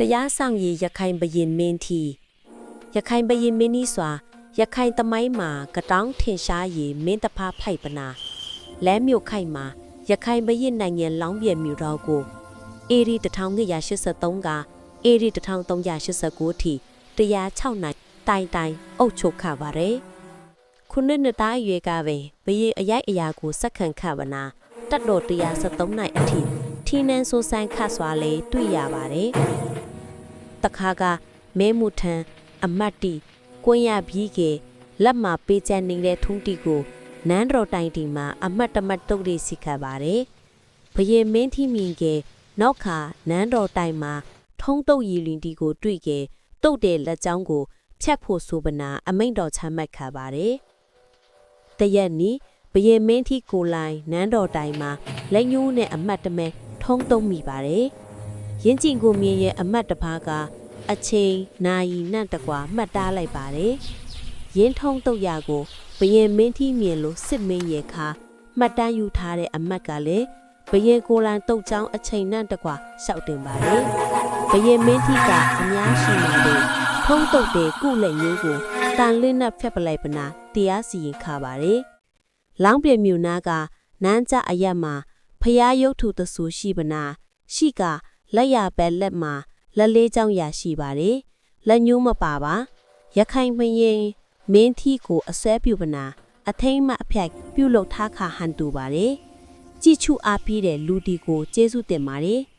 တရားဆောင်ရည်ရခိုင်ဘရင်မင်းထီရခိုင်ဘရင်မင်းဤစွာရခိုင်သမိုင်းမှာကတောင်းထင်ရှားရည်မင်းတဖားဖိုက်ပနာလဲမြို့ခိုက်မှာရခိုင်ဘရင်နိုင်ငံလောင်းပြဲမြို့တော်ကိုအေရီ1983ကအေရီ1389ထိတရား6နိုင်တိုင်တိုင်အုပ်ချုပ်ခပါရယ်ခုနှစ်နှစ်သားအရွယ်ကပင်ဘရင်အရိုက်အရာကိုစက္ကန့်ခပနာတတ်တော်173နိုင်အထိထီနန်းဆိုးဆိုင်ခတ်စွာလေတွေ့ရပါတယ် တခါကမဲမှုထံအမတ်တီကွင်းရပြီးကလက်မှာပေးချမ်းနေတဲ့ထုံးတီကိုနန်းတော်တိုင်တီမှာအမတ်တမတ်တုတ်လေးစီခတ်ပါတယ်ဘရင်မင်းထီမြင်ကနောက်ခါနန်းတော်တိုင်မှာထုံးတုတ်ရည်လင်တီကိုတွေ့ကတုတ်တဲ့လက်ချောင်းကိုဖြတ်ဖို့ဆိုပနာအမိန့်တော်ချမှတ်ခါပါတယ်တရက်နီဘရင်မင်းထီကိုလိုင်နန်းတော်တိုင်မှာလက်ညှိုးနဲ့အမတ်တမဲထုံးတုံးမိပါတယ် ရင်းကျင်ကိုမြင်ရဲ့အမတ်တစ်ပါးကအချိန်နာရီနဲ့တကွာမှတ်သားလိုက်ပါတယ်ရင်းထုံးတုတ်ရကိုဘရင်မင်းထီမြင်လို့စစ်မင်းရဲ့ခါမှတ်တမ်းယူထားတဲ့အမတ်ကလည်းဘရင်ကိုလိုင်တုတ်ချောင်းအချိန်နဲ့တကွာရှောက်တင်ပါတယ်ဘရင်မင်းထီကအများရှိနေတယ်ထုံးတုတ်တဲ့ကုလက်ရင်းကိုတန်လင်းနဲ့ဖြတ်ပလိုက်ပနာတရားစီရင်ခါပါတယ်။လောင်းပြမြူနာကနန်းကြအရက်မှာဖျားရုပ်ထုတဆူရှိပနာရှိက လက်ရပဲလက်မှာလက်လေးချောင်းရရှိပါတယ်။လက်ညှိုးမပါပါ။ရခိုင်မရင်မင်းထီကိုအစွဲပြုပနာအထိမ့်မအဖျက်ပြုတ်လုထားခါဟန်တူပါတယ်။ကြည်ချူအားပြီးတဲ့လူဒီကိုကျေးဇူးတင်ပါတယ်။